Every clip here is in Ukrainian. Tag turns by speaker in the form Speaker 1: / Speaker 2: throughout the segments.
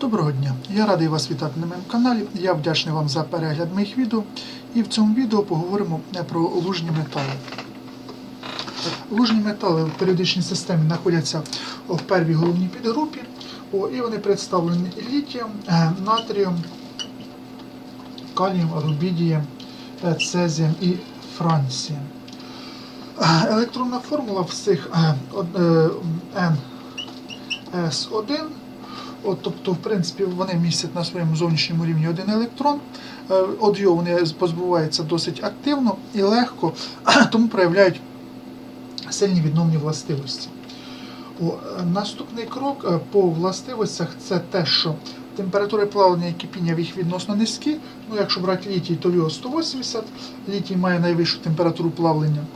Speaker 1: Доброго дня! Я радий вас вітати на моєму каналі. Я вдячний вам за перегляд моїх відео. І в цьому відео поговоримо про лужні метали. Лужні метали в періодичній системі знаходяться в первій головній підгрупі, О, і вони представлені літієм, е, натрієм, калієм, рубідієм, е, цезієм і францієм. Е, Електронна формула всіх е, е, NS1 От, тобто, в принципі, вони містять на своєму зовнішньому рівні один електрон. Е, його вони позбуваються досить активно і легко, тому проявляють сильні відновні властивості. О, е, наступний крок е, по властивостях це те, що температури плавлення і кипіння в їх відносно низькі. Ну, якщо брати літій, то його 180, літій має найвищу температуру плавлення.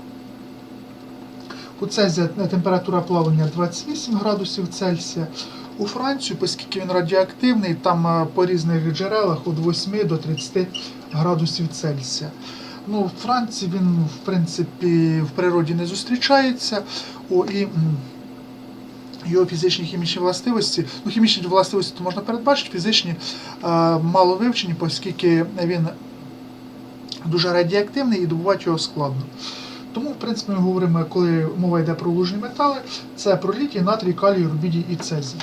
Speaker 1: У Цезія температура плавлення 28 градусів Цельсія. У Францію, оскільки він радіоактивний, там е, по різних джерелах від 8 до 30 градусів Цельсія. Ну, в Франції він, в принципі, в природі не зустрічається. О, і його фізичні хімічні властивості, ну, хімічні властивості то можна передбачити, фізичні е, мало вивчені, оскільки він дуже радіоактивний і добувати його складно. Тому, в принципі, ми говоримо, коли мова йде про лужні метали, це про літій, натрій, калій, рубідій і цезій.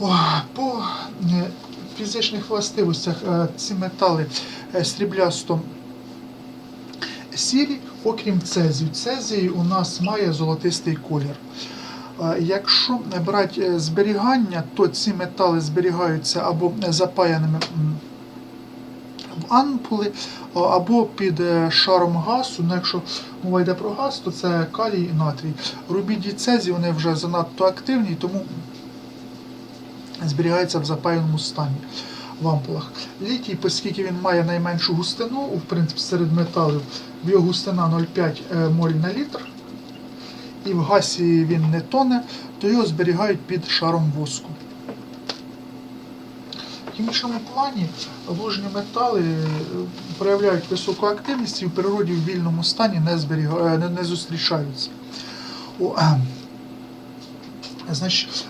Speaker 1: По е, фізичних властивостях е, ці метали е, сріблясто сірі, окрім цезію. Цезій у нас має золотистий колір. Якщо брати зберігання, то ці метали зберігаються або запаяними в ампули, або під шаром газу. Ну, якщо мова йде про газ, то це калій і натрій. Рубідій цезій вони вже занадто активні, тому зберігається в запаяному стані в ампулах. Літій, оскільки він має найменшу густину, в принципі, серед металів, в його густина 0,5 е, моль на літр, і в гасі він не тоне, то його зберігають під шаром воску. В хімічному плані лужні метали е, проявляють високу активність і в природі в вільному стані не, зберіга... е, не, зустрічаються. О. Значить,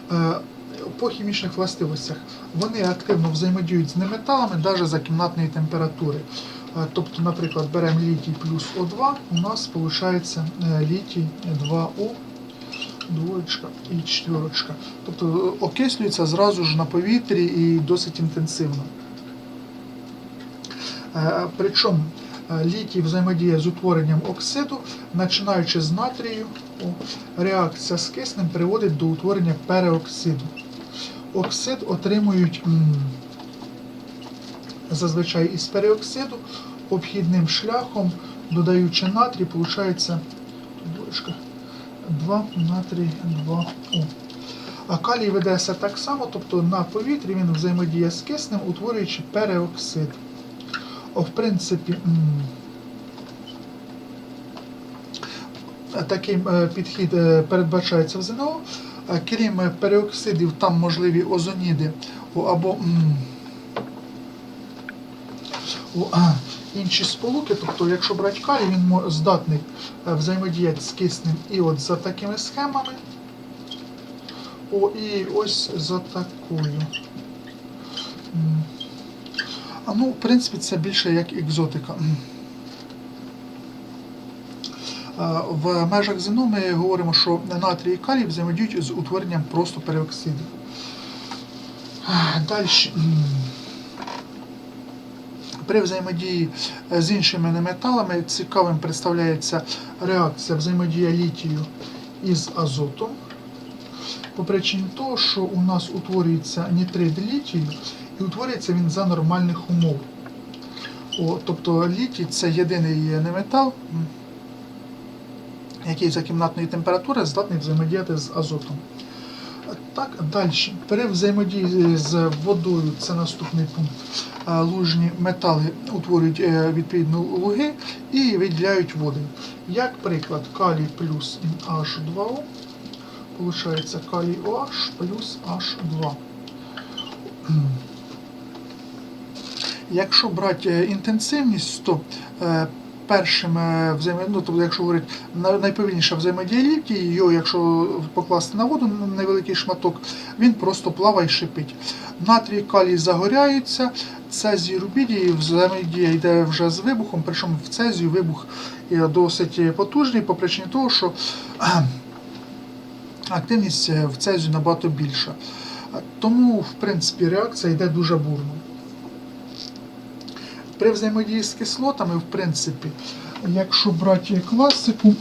Speaker 1: по хімічних властивостях вони активно взаємодіють з неметалами навіть за кімнатної температури. Е, Тобто, наприклад, беремо літій плюс О2, у нас виходить літій 2О, двоєчка і четверочка. Тобто е, окислюється зразу ж на повітрі і досить інтенсивно. Е, Причому е, літій взаємодіє з утворенням оксиду, починаючи з натрію, реакція з киснем приводить до утворення переоксиду. Оксид отримують зазвичай із переоксиду обхідним шляхом, додаючи натрій, виходить 2 натрій 2 О. А калій ведеться так само, тобто на повітрі він взаємодіє з киснем, утворюючи переоксид. О, в принципі, такий е, підхід е, передбачається в ЗНО. Крім е, переоксидів, там можливі озоніди або інші сполуки. Тобто, якщо брати калій, він здатний е, взаємодіяти з киснем і от за такими схемами. О, і ось за такою. А ну, в принципі, це більше як екзотика. А, В межах ЗНО ми говоримо, що натрій і калій взаємодіють з утворенням просто переоксидів. Далі. При взаємодії е, з іншими неметалами цікавим представляється реакція взаємодія літію із азотом. По причині того, що у нас утворюється нітрид літію, і утворюється він за нормальних умов. О, тобто літій це єдиний неметал, який за кімнатної температури здатний взаємодіяти з азотом. Так, далі. При взаємодії з водою, це наступний пункт. е, Лужні метали утворюють е, відповідно луги і виділяють воду. Як приклад, калій плюс H2O, получається калій OH плюс H2. Якщо брати е, інтенсивність, то е, першим е, ну, тобто, якщо говорити, найповільніша взаємодія літій, його, якщо покласти на воду на невеликий шматок, він просто плаває і шипить. Натрій калій загоряються, цезій рубідій взаємодія йде вже з вибухом, причому в цезію вибух досить потужний по причині того, що активність в цезію набагато більша. Тому, в принципі, реакція йде дуже бурно. При взаємодії з кислотами, в принципі, якщо брати класику,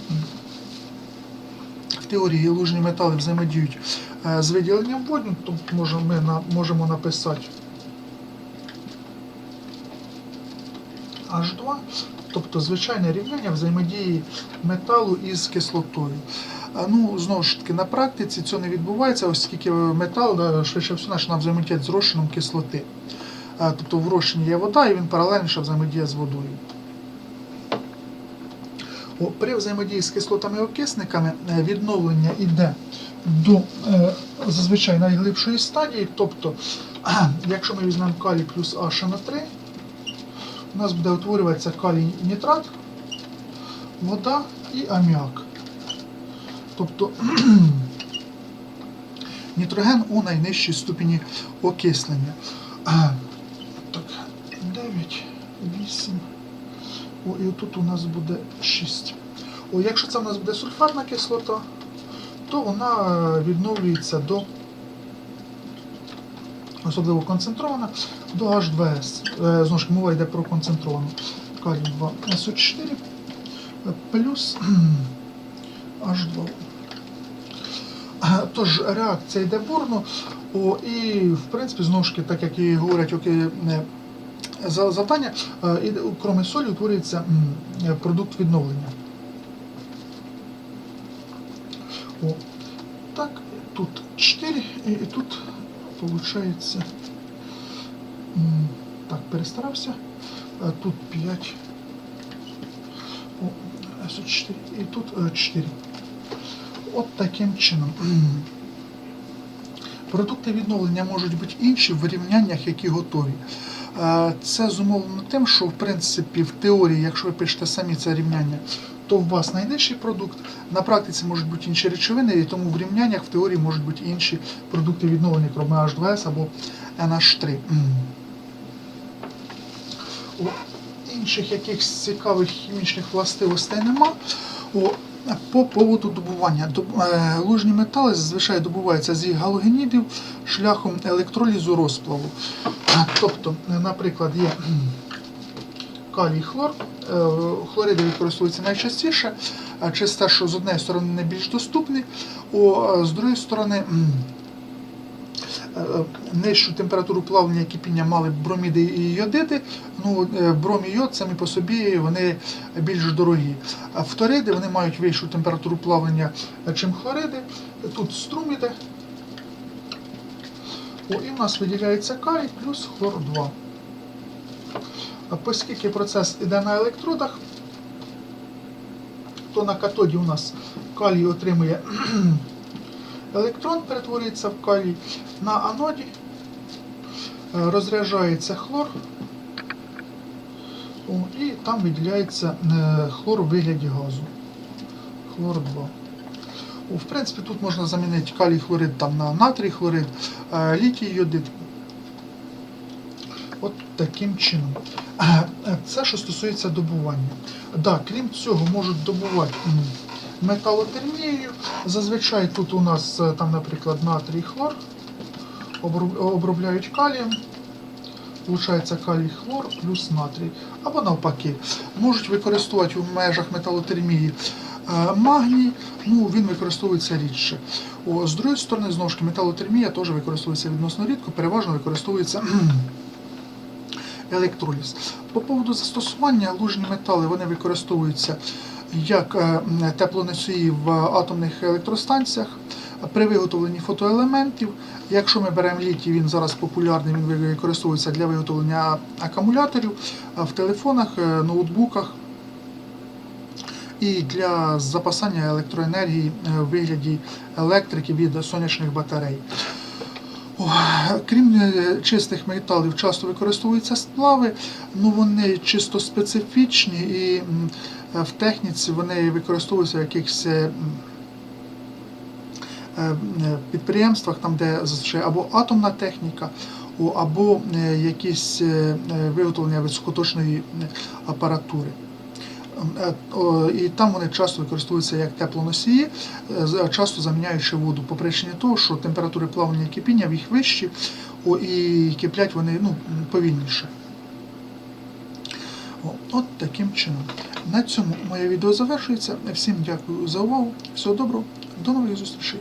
Speaker 1: в теорії лужні метали взаємодіють е, з виділенням водню, то ми можемо написати H2, тобто звичайне рівняння взаємодії металу із кислотою. Ну, знову ж таки, на практиці це не відбувається, оскільки метал е, швидше всього починає взаємодіяти з розчином кислоти. Тобто в розчині є вода і він паралельніше взаємодіє з водою. При взаємодії з кислотами і окисниками е, відновлення йде до е, зазвичай найглибшої стадії. Тобто, якщо ми візьмемо калій плюс HNO3, у нас буде утворюватися калій нітрат, вода і аміак. Тобто нітроген у найнижчій ступені окислення. А, Так, 9, 8. О, і тут у нас буде 6. О, якщо це у нас буде сульфатна кислота, то вона е, відновлюється до, особливо концентрована, до H2S. Е, Знову ж мова йде про концентровану калій 2 SO4 е, плюс H2. Е, Тож реакція йде бурно, о, і в принципі, знову ж таки, так як і говорять оки, за- завдання, е, і, крім солі, утворюється е, продукт відновлення. О, так, тут 4 і, тут виходить. Так, перестарався. Е, Тут 5. О, СО4. І тут е, 4. От таким чином. Продукти відновлення можуть бути інші в рівняннях, які готові. Це зумовлено тим, що в принципі в теорії, якщо ви пишете самі це рівняння, то у вас найнижчий продукт. На практиці можуть бути інші речовини, і тому в рівняннях в теорії можуть бути інші продукти відновлення, крім H2S або NH3. О, інших якихось цікавих хімічних властивостей нема. О, по поводу добування. Е, Лужні метали зазвичай добуваються з галогенідів шляхом електролізу розплаву. Тобто, е, наприклад, є калій хлор. Е, Хлориди використовуються найчастіше, через що з однієї сторони не більш доступні, е, з другої сторони. М, е, Нижчу температуру плавлення і кипіння мали броміди і йодиди. Ну, е, бром і йод самі по собі вони більш дорогі. А фториди вони мають вищу температуру плавлення, е, чим хлориди. Тут струм іде. О, і в нас виділяється калій плюс хлор 2. А Оскільки процес іде на електродах, то на катоді у нас калій отримує електрон, перетворюється в калій. На аноді е, розряджається хлор. І там виділяється е, хлор у вигляді газу. Хлор 2. О, В принципі, тут можна замінити калій хлорид там, на натрій хлорид, е, літій йодид. От таким чином. Це що стосується добування. Да, крім цього, можуть добувати металотермією. Зазвичай тут у нас, е, там, наприклад, натрій хлор. Обробляють калієм. Получається калій хлор плюс натрій. Або навпаки. Можуть використовувати в межах металотермії е, магній, ну він використовується рідше. О, з другої сторони, знову ж таки, металотермія теж використовується відносно рідко, переважно використовується електроліз. По поводу застосування лужні метали вони використовуються як е, теплоносії в атомних електростанціях. При виготовленні фотоелементів, якщо ми беремо літій, він зараз популярний, він використовується для виготовлення акумуляторів в телефонах, е, ноутбуках і для запасання електроенергії е, в вигляді електрики від сонячних батарей. Крім е, чистих металів, часто використовуються сплави, ну вони чисто специфічні і е, в техніці вони використовуються в якихось е, підприємствах, там, де зазвичай або атомна техніка, або якісь виготовлення високоточної апаратури. Е, І там вони часто використовуються як теплоносії, е, часто заміняючи воду по причині того, що температури плавлення і кипіння в їх вищі, і киплять вони ну, повільніше. От таким чином. На цьому моє відео завершується. Всім дякую за увагу. Всього доброго, до нових зустрічей.